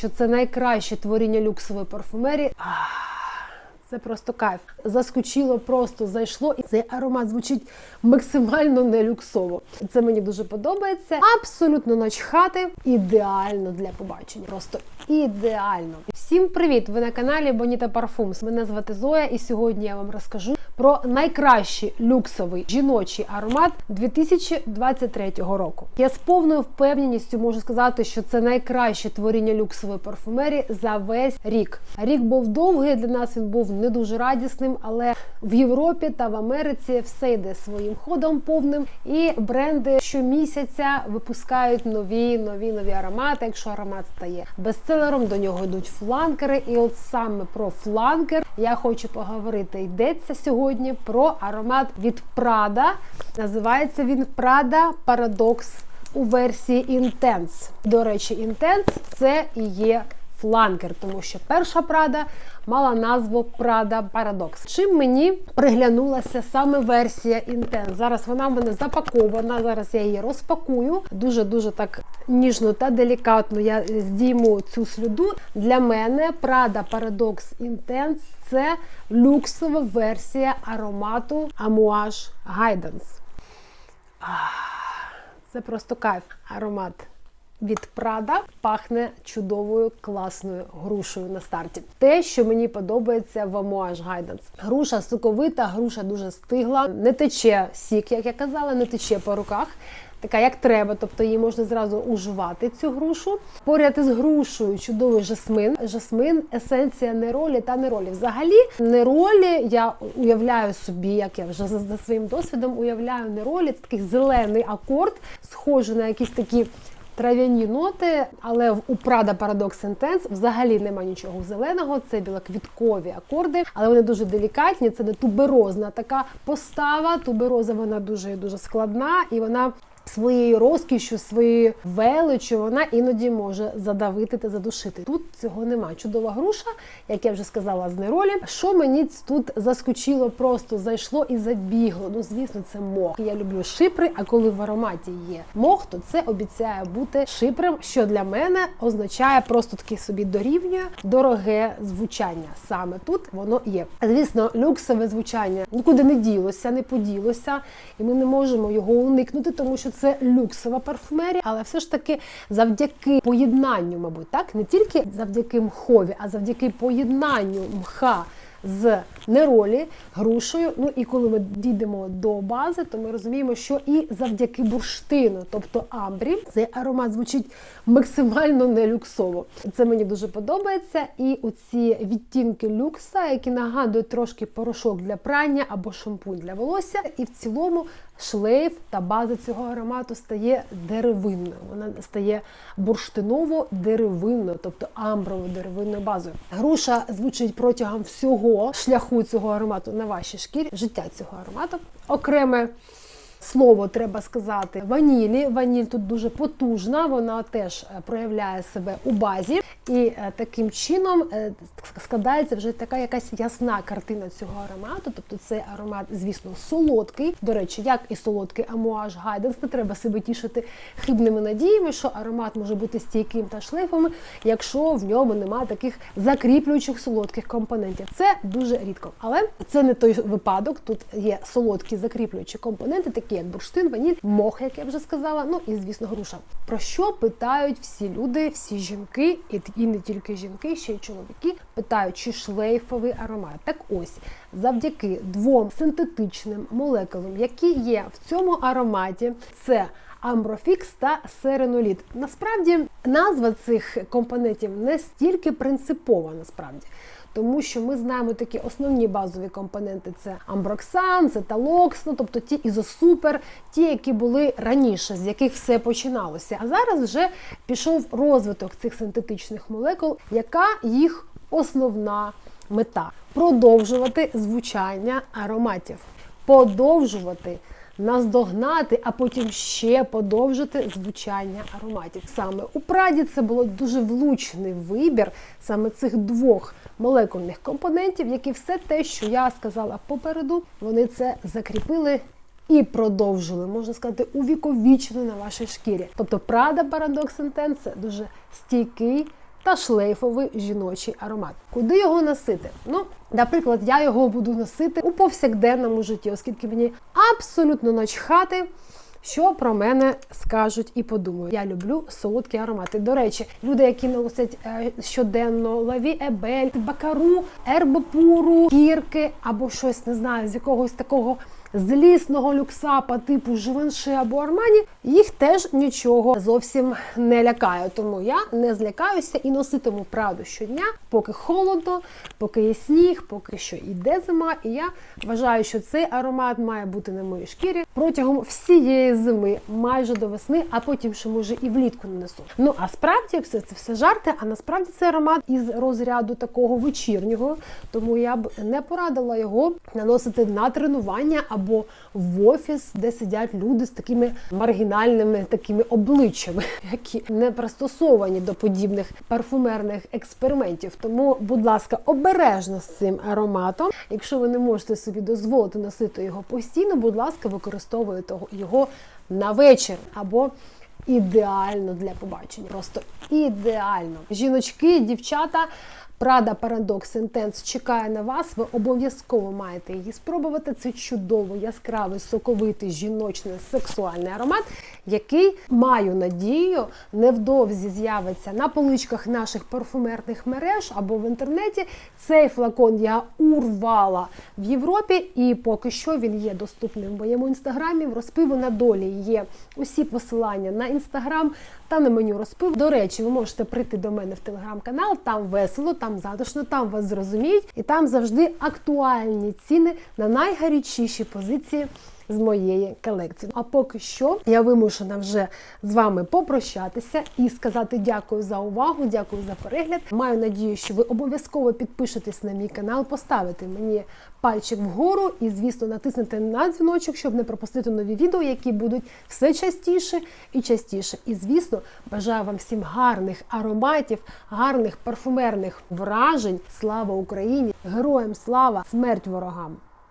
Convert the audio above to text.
що це найкраще творіння люксової парфумерії. Це просто кайф. Заскочило, просто зайшло, і цей аромат звучить максимально не люксово. Це мені дуже подобається. Абсолютно начхати. Ідеально для побачення. Просто ідеально. Всім привіт! Ви на каналі Боніта Парфумс. Мене звати Зоя, і сьогодні я вам розкажу про найкращий люксовий жіночий аромат 2023 року. Я з повною впевненістю можу сказати, що це найкраще творіння люксової парфумерії за весь рік. Рік був довгий для нас. Він був не дуже радісним, але в Європі та в Америці все йде своїм ходом повним. І бренди щомісяця випускають нові, нові, нові аромати. Якщо аромат стає бестселером, до нього йдуть фланкери. І от саме про фланкер я хочу поговорити. Йдеться сьогодні про аромат від Prada. Називається він Prada Paradox у версії Intense. До речі, Intense це і є фланкер, тому що перша Прада мала назву Prada Paradox. Чим мені приглянулася саме версія Intense? Зараз вона в мене запакована. Зараз я її розпакую. Дуже дуже так ніжно та делікатно я здійму цю сліду. Для мене Prada Paradox Intense це люксова версія аромату Amouage Guidance. Це просто кайф. Аромат від Прада пахне чудовою класною грушею на старті. Те, що мені подобається в Amouage Guidance. Груша соковита, груша дуже стигла, не тече сік, як я казала, не тече по руках. Така, як треба, тобто її можна зразу уживати цю грушу. Поряд із грушею чудовий жасмин. Жасмин есенція неролі та неролі. Взагалі, неролі я уявляю собі, як я вже за своїм досвідом уявляю неролі. Це такий зелений акорд, схожий на якісь такі. Трав'яні ноти, але у Prada Paradox Intense взагалі нема нічого зеленого. Це білоквіткові акорди, але вони дуже делікатні. Це не туберозна така постава. Тубероза вона дуже дуже складна і вона. Своєю розкішю, своєю величю вона іноді може задавити та задушити. Тут цього немає. Чудова груша, як я вже сказала, з неролі. Що мені тут заскочило, просто зайшло і забігло. Ну, звісно, це мох. Я люблю шипри, а коли в ароматі є мох, то це обіцяє бути шипрем, що для мене означає просто таки собі дорівнює дороге звучання. Саме тут воно є. Звісно, люксове звучання нікуди не ділося, не поділося, і ми не можемо його уникнути, тому що це люксова парфумерія, але все ж таки завдяки поєднанню, мабуть, так не тільки завдяки мхові, а завдяки поєднанню мха. З неролі, грушею. Ну і коли ми дійдемо до бази, то ми розуміємо, що і завдяки бурштину, тобто амбрі, цей аромат звучить максимально не люксово. Це мені дуже подобається. І оці відтінки люкса, які нагадують трошки порошок для прання або шампунь для волосся, і в цілому шлейф та база цього аромату стає деревинною. Вона стає бурштиново-деревинною, тобто амброво-деревинною базою. Груша звучить протягом всього шляху цього аромату на вашій шкірі, життя цього аромату. Окреме слово треба сказати ванілі. Ваніль тут дуже потужна, вона теж е, проявляє себе у базі, і е, таким чином е, складається вже така якась ясна картина цього аромату. Тобто цей аромат, звісно, солодкий. До речі, як і солодкий амуаж Гайденс, не треба себе тішити хибними надіями, що аромат може бути стійким та шлейфовим, якщо в ньому немає таких закріплюючих солодких компонентів. Це дуже рідко, але це не той випадок. Тут є солодкі закріплюючі компоненти, такі як бурштин, ваніль, мох, як я вже сказала. Ну і звісно, груша. Про що питають всі люди, всі жінки, і не тільки жінки, ще й чоловіки питають, чи шлейфовий аромат. Так ось завдяки двом синтетичним молекулам, які є в цьому ароматі, це Амброфікс та сереноліт. Насправді назва цих компонентів не стільки принципова, насправді. Тому що ми знаємо такі основні базові компоненти: це амброксан, це талокс, ну тобто ті ізосупер, ті, які були раніше, з яких все починалося. А зараз вже пішов розвиток цих синтетичних молекул, яка їх основна мета продовжувати звучання ароматів, подовжувати наздогнати, а потім ще подовжити звучання ароматів. Саме у Праді це було дуже влучний вибір саме цих двох молекульних компонентів, які все те, що я сказала попереду, вони це закріпили. І продовжили, можна сказати, увіковічно на вашій шкірі. Тобто Prada Paradox Intense – це дуже стійкий та шлейфовий жіночий аромат. Куди його носити? Ну, наприклад, я його буду носити у повсякденному житті, оскільки мені абсолютно начхати. Що про мене скажуть і подумають. Я люблю солодкі аромати. До речі, люди, які носять е, щоденно лаві ебель, бакару, ербопуру, кірки або щось не знаю, з якогось такого злісного люксапа типу Живанши або Армані, їх теж нічого зовсім не лякає. Тому я не злякаюся і носитиму правду щодня, поки холодно, поки є сніг, поки що йде зима. І я вважаю, що цей аромат має бути на моїй шкірі протягом всієї зими, майже до весни, а потім ще може і влітку нанесу. Ну а справді все це все жарти. А насправді це аромат із розряду такого вечірнього, тому я б не порадила його наносити на тренування в офіс, де сидять люди з такими маргінальними такими обличчями, які не пристосовані до подібних парфумерних експериментів. Тому, будь ласка, обережно з цим ароматом. Якщо ви не можете собі дозволити носити його постійно, будь ласка, використовуйте його на вечір або ідеально для побачення. Просто ідеально. Жіночки, дівчата. Prada Paradox Intense чекає на вас. Ви обов'язково маєте її спробувати. Це чудово, яскравий, соковитий, жіночний, сексуальний аромат, який маю надію невдовзі з'явиться на поличках наших парфумерних мереж або в інтернеті. Цей флакон я урвала в Європі, і поки що він є доступним в моєму інстаграмі. В розпиву на долі є усі посилання на інстаграм та на меню розпив. До речі, ви можете прийти до мене в телеграм-канал, там весело, там затишно, там вас зрозуміють, і там завжди актуальні ціни на найгарячіші позиції. З моєї колекції. А поки що я вимушена вже з вами попрощатися і сказати дякую за увагу, дякую за перегляд. Маю надію, що ви обов'язково підпишетесь на мій канал, поставите мені пальчик вгору і, звісно, натиснете на дзвіночок, щоб не пропустити нові відео, які будуть все частіше і частіше. І, звісно, бажаю вам всім гарних ароматів, гарних парфумерних вражень. Слава Україні! Героям слава! Смерть ворогам!